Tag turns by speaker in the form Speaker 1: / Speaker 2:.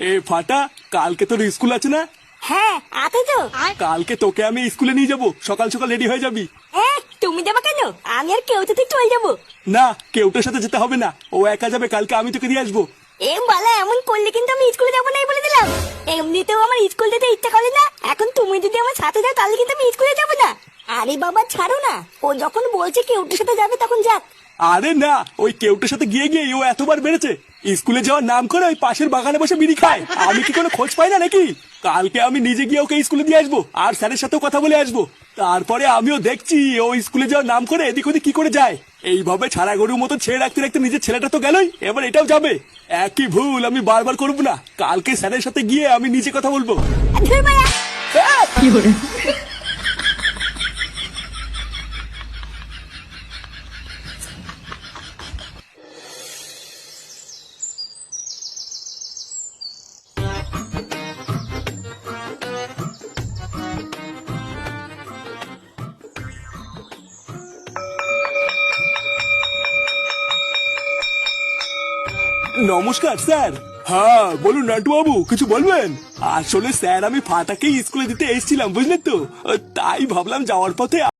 Speaker 1: এ ফাটা কালকে তোর স্কুল আছে না?
Speaker 2: হ্যাঁ আছে তো।
Speaker 1: কালকে তোকে আমি স্কুলে নিয়ে যাব। সকাল সকাল রেডি হয়ে যাবি।
Speaker 2: তুমি যাবে কেন? আমি আর কেউ তো চলে যাব।
Speaker 1: না কেউটার সাথে যেতে হবে না। ও একা যাবে কালকে আমি তোকে দিয়ে আসব।
Speaker 2: এ বালা এমন করলে কিন্তু আমি স্কুলে যাব নাই বলে দিলাম। এমনিতেও আমার স্কুল যেতে ইচ্ছা করে না। এখন তুমি যদি আমার সাথে যাও তাহলে কিন্তু আমি স্কুলে যাব না। আরে বাবা ছাড়ো না। ও যখন বলছে কেউ ওর সাথে যাবে তখন যাক।
Speaker 1: আরে না ওই কেউটার সাথে গিয়ে গিয়ে ও এতবার বেড়েছে। স্কুলে যাওয়ার নাম করে ওই পাশের বাগানে বসে বিড়ি খায়। আমি কি কোনো খোঁজ পাই না নাকি? কালকে আমি নিজে গিয়ে ওকে স্কুলে দিয়ে আসব আর স্যারের সাথেও কথা বলে আসব। তারপরে আমিও দেখছি ও স্কুলে যাওয়ার নাম করে এদিক ওদিক কি করে যায়। এইভাবে ছাড়া গরুর মতো ছেড়ে রাখতে রাখতে নিজের ছেলেটা তো গেলই এবার এটাও যাবে। একই ভুল আমি বারবার করব না। কালকে স্যারের সাথে গিয়ে আমি নিজে কথা বলব।
Speaker 2: ধুর
Speaker 1: নমস্কার, স্যার। হ্যাঁ বলুন নাটু বাবু কিছু বলবেন? আসলে, স্যার, আমি ফাটাকে স্কুলে দিতে এসেছিলাম, বুঝলেন তো? তাই ভাবলাম যাওয়ার পথে